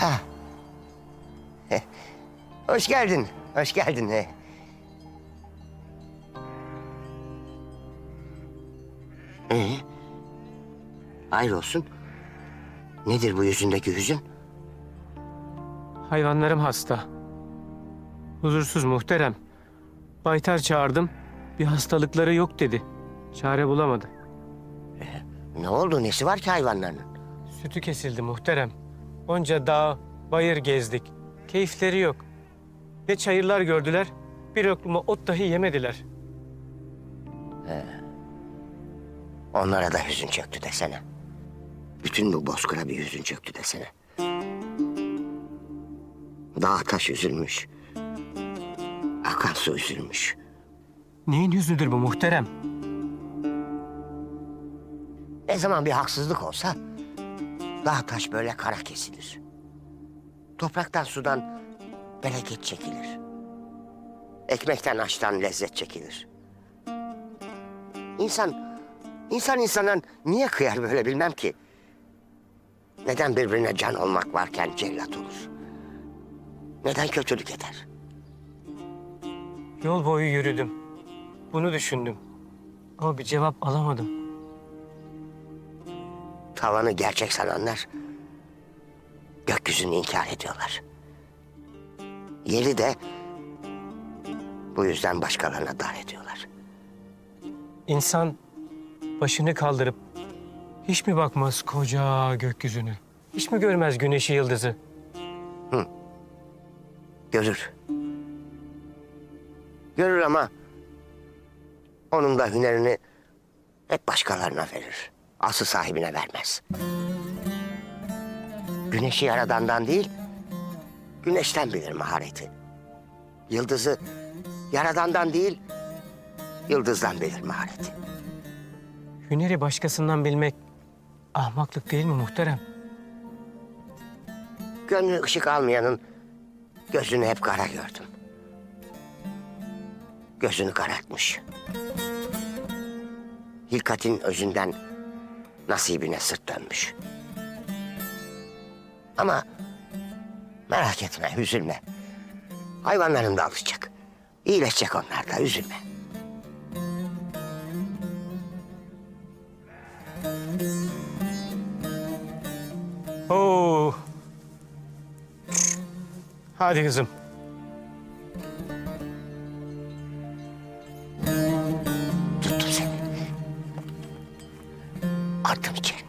Hoş geldin, hoş geldin. He. Ee, hayır olsun. Nedir bu yüzündeki hüzün? Hayvanlarım hasta. Huzursuz muhterem. Baytar çağırdım. Bir hastalıkları yok dedi. Çare bulamadı. Ne oldu, nesi var ki hayvanların? Sütü kesildi muhterem. Onca dağ, bayır gezdik. Keyifleri yok. Ne çayırlar gördüler, bir lokma ot dahi yemediler. Onlara da hüzün çöktü desene. Bütün bu bozkıra bir hüzün çöktü desene. Dağ taş üzülmüş. Akan su üzülmüş. Neyin yüzüdür bu muhterem? Ne zaman bir haksızlık olsa dağ taş böyle kara kesilir. Topraktan sudan bereket çekilir. Ekmekten aştan lezzet çekilir. İnsan, insan insana niye kıyar böyle bilmem ki. Neden birbirine can olmak varken cellat olur? Neden kötülük eder? Yol boyu yürüdüm. Bunu düşündüm. Ama bir cevap alamadım. Tavanı gerçek sananlar gökyüzünü inkar ediyorlar. Yeri de bu yüzden başkalarına dar ediyorlar. İnsan başını kaldırıp hiç mi bakmaz koca gökyüzünü? Hiç mi görmez güneşi yıldızı? Görür. Görür ama onun da hünerini hep başkalarına verir. Asıl sahibine vermez. Güneşi yaradandan değil, güneşten bilir mahareti. Yıldızı yaradandan değil, yıldızdan bilir mahareti. Hüneri başkasından bilmek ahmaklık değil mi muhterem? Gönlü ışık almayanın gözünü hep kara gördüm. Gözünü karartmış. Hilkatin özünden nasibine sırt. Ama merak etme, üzülme. Hayvanların da alışacak. İyileşecek onlar da, üzülme. Oo. Hadi kızım. artım iki.